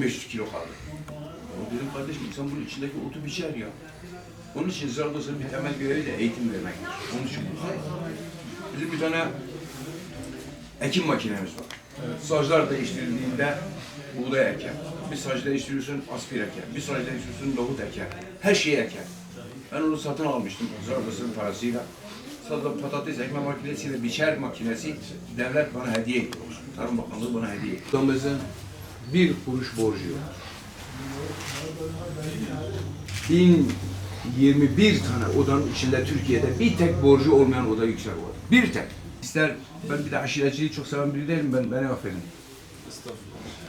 500 kilo kaldı. O dedim kardeşim insan bunun içindeki otu biçer ya. Onun için odasının bir temel görevi de eğitim vermektir. Onun için bizim bir tane ekim makinemiz var. Saclar değiştirildiğinde buğday eker. Bir saç değiştiriyorsun aspir eker. Bir saç değiştiriyorsun nohut eker. Her şeyi eker. Ben onu satın almıştım odasının parasıyla. Sadece patates ekme makinesiyle biçer makinesi devlet bana hediye etti. Tarım Bakanlığı bana hediye etti. Bir kuruş borcu yok. 1021 tane odanın içinde Türkiye'de bir tek borcu olmayan oda yüksek var. Bir tek. İster ben bir de aşiretçiliği çok seven biri değilim ben beni affedin.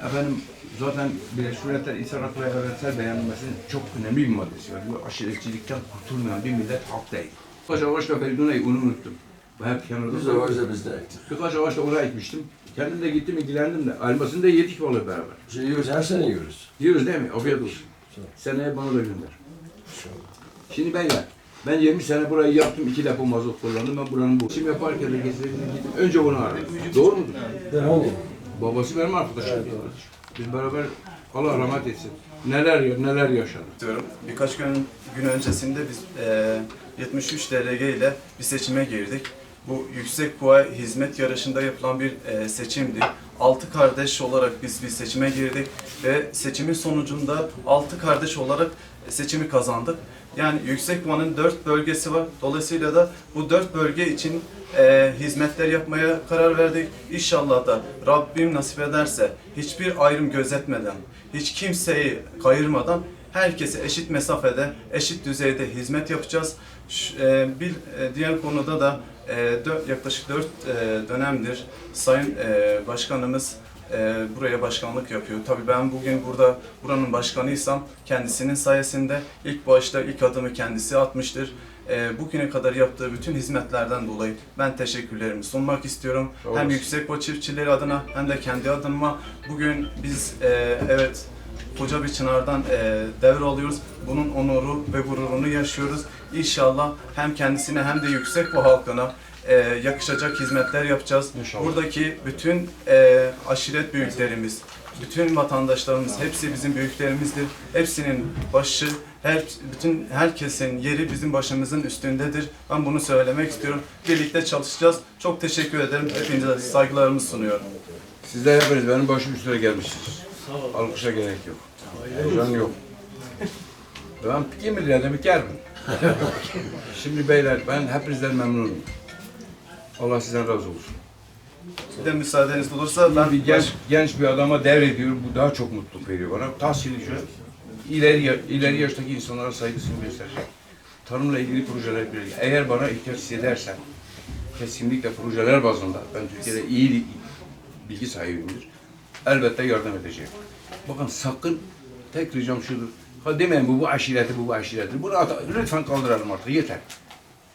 Efendim zaten Birleşmiş Milletler İnsan Hakları Evrensel Beyannamesi'nin çok önemli bir maddesi var. Bu aşiretçilikten kurtulmayan bir millet halk değil. Ağaç da Feriduna'yı onu unuttum. Hep kenarda. Biz de var da biz de ektik. Birkaç ağaç da oraya ekmiştim. Kendim de gittim ilgilendim de. Elmasını da yedik vallahi beraber. Şey yiyoruz, her sene yiyoruz. Yiyoruz değil mi? Afiyet olsun. Seneye bana da gönder. Şimdi beyler, ben 20 sene burayı yaptım, iki depo mazot kullandım. Ben buranın bu. Şimdi yaparken de gezilerine gittim. Önce onu aradım. Doğru mudur? Hangi? Babası benim arkadaşım. Biz beraber Allah rahmet etsin. Neler neler yaşadık. diyorum. Birkaç gün gün öncesinde biz e, 73 DLG ile bir seçime girdik. Bu yüksek puan hizmet yarışında yapılan bir e, seçimdi. Altı kardeş olarak biz bir seçime girdik ve seçimin sonucunda altı kardeş olarak seçimi kazandık. Yani yüksek puanın dört bölgesi var. Dolayısıyla da bu dört bölge için e, hizmetler yapmaya karar verdik. İnşallah da Rabbim nasip ederse hiçbir ayrım gözetmeden, hiç kimseyi kayırmadan herkese eşit mesafede, eşit düzeyde hizmet yapacağız. Ş- e, bir e, diğer konuda da e, dö- yaklaşık 4 dönemdir Sayın e, Başkanımız e, buraya başkanlık yapıyor. Tabii ben bugün burada buranın başkanıysam kendisinin sayesinde ilk başta ilk adımı kendisi atmıştır. E, bugüne kadar yaptığı bütün hizmetlerden dolayı ben teşekkürlerimi sunmak istiyorum. Sağ Hem. Yüksekboğa çiftçileri adına hem de kendi adıma bugün biz e, evet koca bir çınardan e, devralıyoruz. Bunun onuru ve gururunu yaşıyoruz. İnşallah hem kendisine hem de Yüksekboğa halkına e, yakışacak hizmetler yapacağız. İnşallah. Buradaki bütün e, aşiret büyüklerimiz, bütün vatandaşlarımız hepsi bizim büyüklerimizdir. Hepsinin başı, her bütün herkesin yeri bizim başımızın üstündedir. Ben bunu söylemek istiyorum. Birlikte çalışacağız. Çok teşekkür ederim. Hepinize saygılarımı sunuyorum. Sizler hepiniz benim başım üstüne gelmişsiniz. Alkışa gerek yok. Heyecan yok. Ben bilir ya biter mi? Şimdi beyler ben hepinizden memnunum. Allah sizden razı olsun. Bir de müsaadeniz olursa ben bir genç, genç bir adama devrediyorum. Bu daha çok mutluluk veriyor bana. Tahsili şu ileri, ya- ileri yaştaki insanlara saygısını gösterecek. Tarımla ilgili projeler bir Eğer bana ihtiyaç hissedersen kesinlikle projeler bazında ben Türkiye'de iyi bilgi sahibimdir. Elbette yardım edeceğim. Bakın sakın tek ricam şudur. Ha demeyin bu bu aşireti bu bu aşireti. Bunu at- lütfen kaldıralım artık yeter.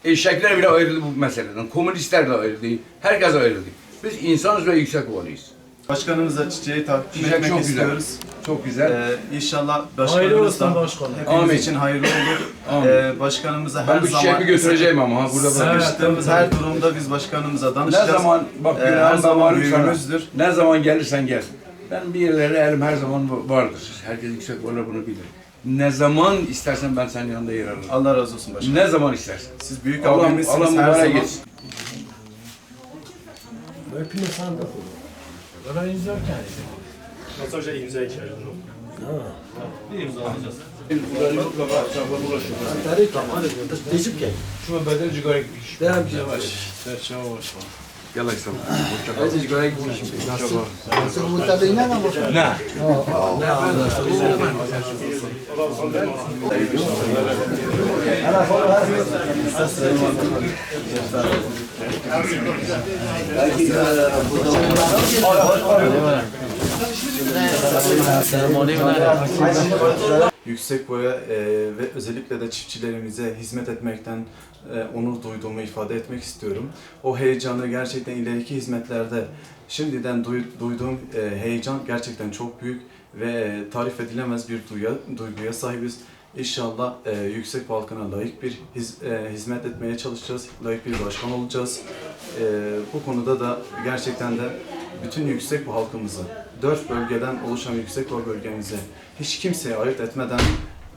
Eşekler bile ayrıldı bu meseleden. Komünistler de ayrıldı. Herkes ayrıldı. Biz insanız ve yüksek ovalıyız. başkanımıza çiçeği takdim Çiçek etmek çok güzel. istiyoruz. Çok güzel. Ee, inşallah başkanımız da başkanım. hepimiz Amin. için hayırlı olur. Amin. Ee, başkanımıza her ben bu zaman çiçeği götüreceğim ama ha burada sıkıştığımız her durumda biz başkanımıza Ne danışacağız. zaman bak Ee, her zaman büyüğümüzdür. Ne zaman gelirsen gel. Ben bir yerlere elim her zaman vardır. Herkes yüksek olanlar bunu bilir. Ne zaman istersen ben senin yanında yer alırım. Allah razı olsun başkanım. Ne zaman istersen. Siz büyük Allah, abimizsiniz Allah her zaman. etsin. Hepine sen de Bana izlerken. Nasıl önce imza ihtiyacım yok. Tabii tamam. Necip gel. Şu bedel cigara gitmiş. Devam ki yavaş. Gel Aysel. Hoşça kal. Hadi sigara gitmiş. Hoşça kal. Ne? Ne? Anlarsın? Yüksek boya e, ve özellikle de çiftçilerimize hizmet etmekten e, onur duyduğumu ifade etmek istiyorum. O heyecanı gerçekten ileriki hizmetlerde şimdiden duy- duyduğum e, heyecan gerçekten çok büyük ve e, tarif edilemez bir duyuya, duyguya sahibiz. İnşallah e, yüksek halkına layık bir hiz- e, hizmet etmeye çalışacağız, layık bir başkan olacağız. E, bu konuda da gerçekten de bütün yüksek bu halkımızı, dört bölgeden oluşan yüksek bu bölgemize hiç kimseye ayırt etmeden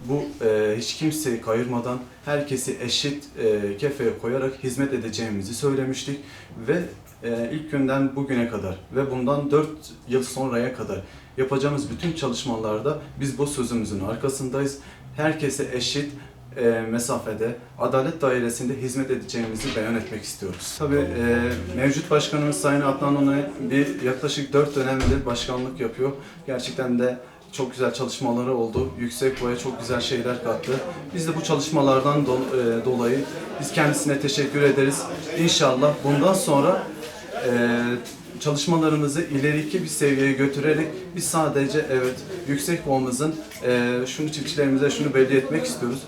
bu e, hiç kimseyi kayırmadan herkesi eşit e, kefeye koyarak hizmet edeceğimizi söylemiştik ve e, ilk günden bugüne kadar ve bundan 4 yıl sonraya kadar yapacağımız bütün çalışmalarda biz bu sözümüzün arkasındayız. Herkese eşit e, mesafede, adalet dairesinde hizmet edeceğimizi beyan etmek istiyoruz. Tabii e, mevcut başkanımız Sayın Adnan Onay bir yaklaşık 4 dönemdir başkanlık yapıyor. Gerçekten de çok güzel çalışmaları oldu. Yüksek boya çok güzel şeyler kattı. Biz de bu çalışmalardan do- e, dolayı biz kendisine teşekkür ederiz. İnşallah bundan sonra e, çalışmalarımızı ileriki bir seviyeye götürerek biz sadece evet yüksek boğamızın e, şunu çiftçilerimize şunu belli etmek istiyoruz.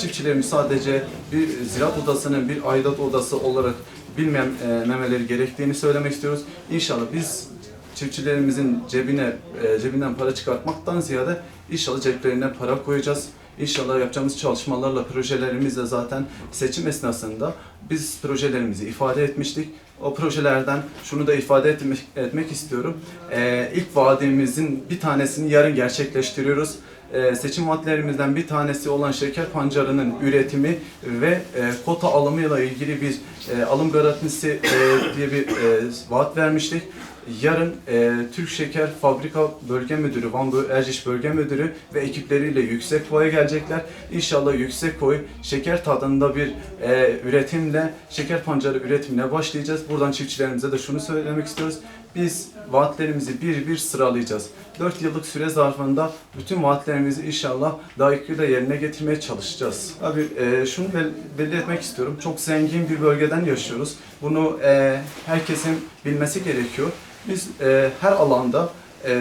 Çiftçilerimiz sadece bir ziraat odasının bir aidat odası olarak bilmemeleri gerektiğini söylemek istiyoruz. İnşallah biz çiftçilerimizin cebine e, cebinden para çıkartmaktan ziyade inşallah ceplerine para koyacağız. İnşallah yapacağımız çalışmalarla projelerimizle zaten seçim esnasında biz projelerimizi ifade etmiştik. O projelerden şunu da ifade etmek, etmek istiyorum. Ee, ilk vaadimizin bir tanesini yarın gerçekleştiriyoruz. Ee, seçim vaatlerimizden bir tanesi olan şeker pancarının üretimi ve e, kota alımıyla ilgili bir e, alım garantisi e, diye bir e, vaat vermiştik. Yarın e, Türk Şeker Fabrika Bölge Müdürü, Van Bö- Erciş Bölge Müdürü ve ekipleriyle Yüksek Koy'a gelecekler. İnşallah Yüksek Koy şeker tadında bir e, üretimle, şeker pancarı üretimine başlayacağız. Buradan çiftçilerimize de şunu söylemek istiyoruz. Biz vaatlerimizi bir bir sıralayacağız. 4 yıllık süre zarfında bütün vaatlerimizi inşallah layıkıyla yerine getirmeye çalışacağız. Abi e, şunu bel- belli etmek istiyorum. Çok zengin bir bölgeden yaşıyoruz. Bunu e, herkesin bilmesi gerekiyor. Biz e, her alanda e,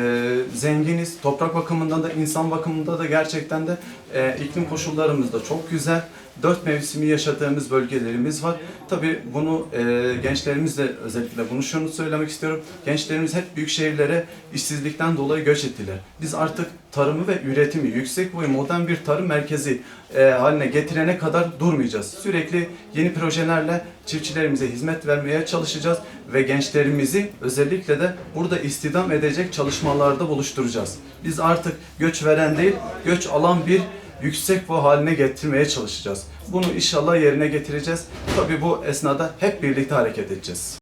zenginiz. Toprak bakımından da insan bakımında da gerçekten de e, iklim koşullarımız da çok güzel. Dört mevsimi yaşadığımız bölgelerimiz var. Tabii bunu e, gençlerimizle özellikle bunu şunu söylemek istiyorum. Gençlerimiz hep büyük şehirlere işsizlikten dolayı göç ettiler. Biz artık tarımı ve üretimi yüksek boyu modern bir tarım merkezi e, haline getirene kadar durmayacağız. Sürekli yeni projelerle çiftçilerimize hizmet vermeye çalışacağız ve gençlerimizi özellikle de burada istihdam edecek çalışmalarda buluşturacağız. Biz artık göç veren değil, göç alan bir yüksek bu haline getirmeye çalışacağız. Bunu inşallah yerine getireceğiz. Tabii bu esnada hep birlikte hareket edeceğiz.